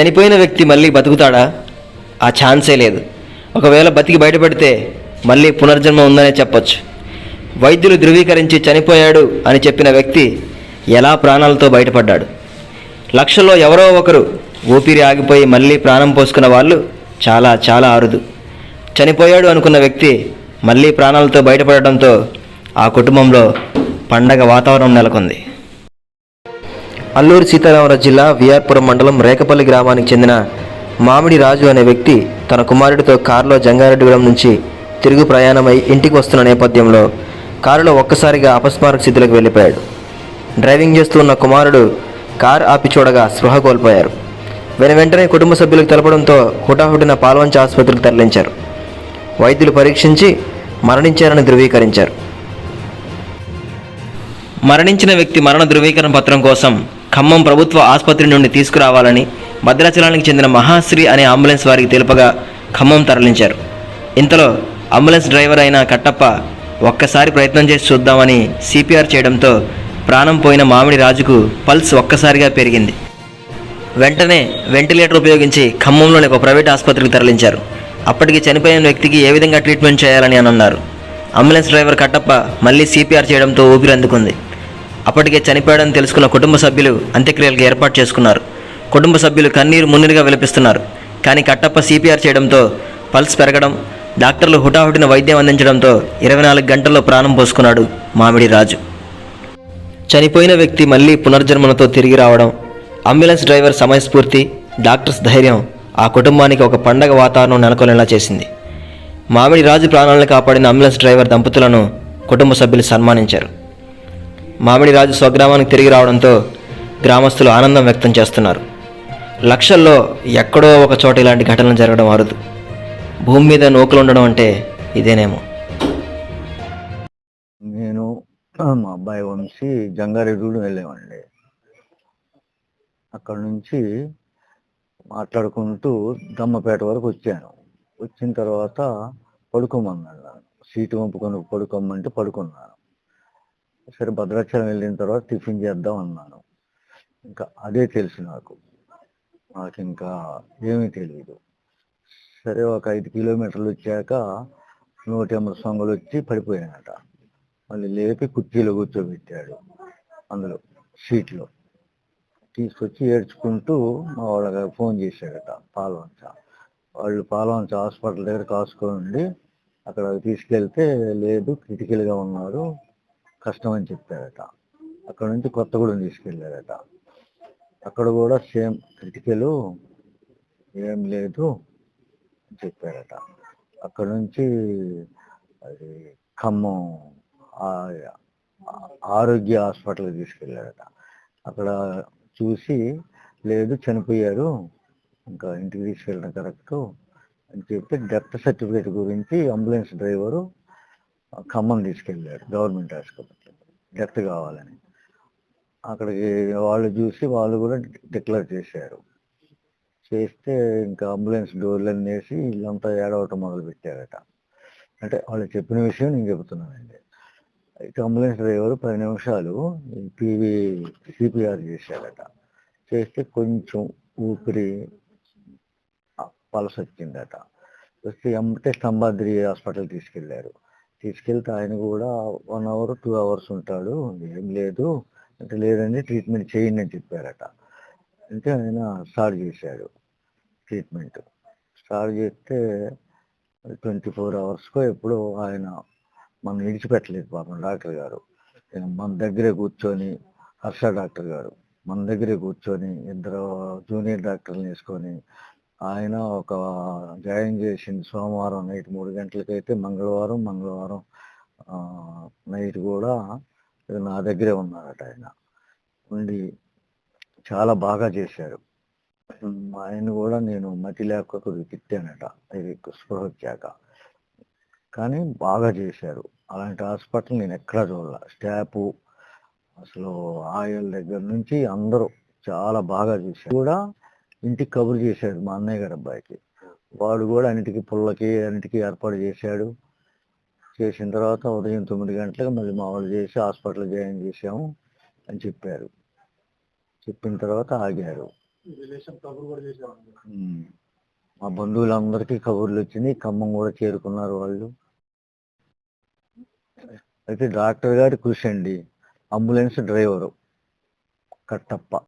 చనిపోయిన వ్యక్తి మళ్ళీ బతుకుతాడా? ఆ ఛాన్సే లేదు. ఒకవేళ బతికి బయటపడితే మళ్ళీ పునర్జన్మ ఉందనే చెప్పొచ్చు. వైద్యులు ధృవీకరించి చనిపోయాడు అని చెప్పిన వ్యక్తి ఎలా ప్రాణాలతో బయటపడ్డాడు? లక్షల్లో ఎవరో ఒకరు ఊపిరి ఆగిపోయి మళ్ళీ ప్రాణం పోసుకున్న వాళ్ళు చాలా చాలా అరుదు. చనిపోయాడు అనుకున్న వ్యక్తి మళ్ళీ ప్రాణాలతో బయటపడడంతో ఆ కుటుంబంలో పండగ వాతావరణం నెలకొంది. అల్లూరు సీతారామరాజు జిల్లా విఆర్పురం మండలం రేకపల్లి గ్రామానికి చెందిన మామిడి రాజు అనే వ్యక్తి తన కుమారుడితో కారులో జంగారెడ్డిగూడెం నుంచి తిరుగు ప్రయాణమై ఇంటికి వస్తున్న నేపథ్యంలో కారులో ఒక్కసారిగా అపస్మారక స్థితిలోకి వెళ్ళిపోయాడు. డ్రైవింగ్ చేస్తూ ఉన్న కుమారుడు కారు ఆపి చూడగా స్పృహ కోల్పోయారు. వెన వెంటనే కుటుంబ సభ్యులకు తెలపడంతో హుటాహుటిన పాల్వంచ ఆసుపత్రికి తరలించారు. వైద్యులు పరీక్షించి మరణించారని ధృవీకరించారు. మరణించిన వ్యక్తి మరణ ధృవీకరణ పత్రం కోసం ఖమ్మం ప్రభుత్వ ఆసుపత్రి నుండి తీసుకురావాలని భద్రాచలానికి చెందిన మహాశ్రీ అనే అంబులెన్స్ వారికి తెలుపగా ఖమ్మం తరలించారు. ఇంతలో అంబులెన్స్ డ్రైవర్ అయిన కట్టప్ప ఒక్కసారి ప్రయత్నం చేసి చూద్దామని సిపిఆర్ చేయడంతో ప్రాణం పోయిన మామిడి రాజుకు పల్స్ ఒక్కసారిగా పెరిగింది. వెంటనే వెంటిలేటర్ ఉపయోగించి ఖమ్మంలోని ఒక ప్రైవేట్ ఆసుపత్రికి తరలించారు. అప్పటికి చనిపోయిన వ్యక్తికి ఏ విధంగా ట్రీట్మెంట్ చేయాలని అని అన్నారు. అంబులెన్స్ డ్రైవర్ కట్టప్ప మళ్ళీ సిపిఆర్ చేయడంతో ఊపిరి అందుకుంది. అప్పటికే చనిపోయాడని తెలుసుకున్న కుటుంబ సభ్యులు అంత్యక్రియలకు ఏర్పాటు చేసుకున్నారు. కుటుంబ సభ్యులు కన్నీరు మున్నీరుగా విలపిస్తున్నారు. కానీ కట్టప్ప సిపిఆర్ చేయడంతో పల్స్ పెరగడం డాక్టర్లు హుటాహుటిన వైద్యం అందించడంతో ఇరవై నాలుగు గంటల్లో ప్రాణం పోసుకున్నాడు మామిడి రాజు. చనిపోయిన వ్యక్తి మళ్ళీ పునర్జన్మలతో తిరిగి రావడం అంబులెన్స్ డ్రైవర్ సమయస్ఫూర్తి డాక్టర్స్ ధైర్యం ఆ కుటుంబానికి ఒక పండగ వాతావరణం నెలకొనేలా చేసింది. మామిడి రాజు ప్రాణాలను కాపాడిన అంబులెన్స్ డ్రైవర్ దంపతులను కుటుంబ సభ్యులు సన్మానించారు. మామిడి రాజు స్వగ్రామానికి తిరిగి రావడంతో గ్రామస్తులు ఆనందం వ్యక్తం చేస్తున్నారు. లక్షల్లో ఎక్కడో ఒక చోట ఇలాంటి ఘటనలు జరగడం అరుదు. భూమి మీద నూకలు ఉండడం అంటే ఇదేనేమో. నేను మా అబ్బాయి వంశీ జంగారెడ్డి వెళ్ళామండి అక్కడ నుంచి మాట్లాడుకుంటూ దమ్మపేట వరకు వచ్చాను. వచ్చిన తర్వాత పడుకోమన్నాడు. సీటు వంపుకొని పడుకోమంటే పడుకున్నాను. సరే భద్రాచలం వెళ్ళిన తర్వాత టిఫిన్ చేద్దాం అన్నాను. ఇంకా అదే తెలుసు నాకు. నాకు ఇంకా ఏమీ తెలియదు సరే ఒక ఐదు కిలోమీటర్లు వచ్చాక నూట ఎనభై సొంగలు వచ్చి పడిపోయానట మళ్ళీ లేపి కుర్చీలో కూర్చోబెట్టాడు అందులో సీట్లో. తీసుకొచ్చి ఏడ్చుకుంటూ మా వాళ్ళకి ఫోన్ చేశాడట పాలవంచ. వాళ్ళు పాలవంచ హాస్పిటల్ దగ్గర కాసుకొని ఉండి అక్కడ తీసుకెళ్తే లేదు క్రిటికల్గా ఉన్నారు. కష్టం అని చెప్పారట. అక్కడ నుంచి కొత్తగూడెం తీసుకెళ్ళారట. అక్కడ కూడా సేమ్ క్రిటికల్ ఏం లేదు అని చెప్పారట. అక్కడ నుంచి అది ఖమ్మం ఆరోగ్య హాస్పిటల్కి తీసుకెళ్ళారట. అక్కడ చూసి లేదు చనిపోయారు. ఇంకా ఇంటికి తీసుకెళ్ళడం కరెక్ట్ అని చెప్పి డెత్ సర్టిఫికేట్ గురించి అంబులెన్స్ డ్రైవరు ఖమ్మం తీసుకెళ్ళారు గవర్నమెంట్ హాస్పిటల్ డెత్ కావాలని. అక్కడికి వాళ్ళు చూసి వాళ్ళు కూడా డిక్లేర్ చేశారు. చేస్తే ఇంకా అంబులెన్స్ డోర్లన్నీ వేసి వీళ్ళంతా ఏడవటం మొదలు పెట్టారట అంటే వాళ్ళు చెప్పిన విషయం నేను చెబుతున్నానండి. అయితే అంబులెన్స్ డ్రైవర్ పది నిమిషాలు పీవీ సిపిఆర్ చేశారట. చేస్తే కొంచెం ఊపిరి పలస వచ్చిందట వస్తే ఎంటే స్తంభాద్రి హాస్పిటల్ తీసుకెళ్ళారు తీసుకెళ్తే ఆయన కూడా వన్ అవర్ టూ అవర్స్ ఉంటాడు. ఏం లేదు. అంటే లేదండి ట్రీట్మెంట్ చేయండి అని చెప్పారట. అంటే ఆయన స్టార్ట్ చేశాడు ట్రీట్మెంట్ స్టార్ట్ చేస్తే ట్వంటీ ఫోర్ అవర్స్కో ఎప్పుడో ఆయన మనం విడిచిపెట్టలేదు పాపం డాక్టర్ గారు. మన దగ్గరే కూర్చొని హర్ష డాక్టర్ గారు మన దగ్గరే కూర్చొని ఇద్దరు జూనియర్ డాక్టర్ని వేసుకొని ఆయన ఒక జాయిన్ చేసింది సోమవారం నైట్ మూడు గంటలకైతే మంగళవారం మంగళవారం నైట్ కూడా నా దగ్గరే ఉన్నారట ఆయన. ఉండి చాలా బాగా చేశారు. ఆయన కూడా నేను మతి లేక తిట్టానట. ఇది స్పృహ వచ్చాక కానీ బాగా చేశారు. అలాంటి హాస్పిటల్ నేను ఎక్కడా చూడాల. స్టాఫ్ అసలు ఆయిల్ దగ్గర నుంచి అందరూ చాలా బాగా చేశారు. కూడా ఇంటికి కబురు చేశాడు మా అన్నయ్య గారి అబ్బాయికి. వాడు కూడా అన్నిటికీ పుల్లకి అన్నిటికీ ఏర్పాటు చేశాడు. చేసిన తర్వాత ఉదయం తొమ్మిది గంటలకు మళ్ళీ మా వాళ్ళు చేసి హాస్పిటల్ జాయిన్ చేసాము అని చెప్పారు. చెప్పిన తర్వాత ఆగారు. మా బంధువులందరికీ కబుర్లు వచ్చినాయి. ఖమ్మం కూడా చేరుకున్నారు వాళ్ళు. అయితే డాక్టర్ గారి కృషి అండి. Ambulance driver Kattappa.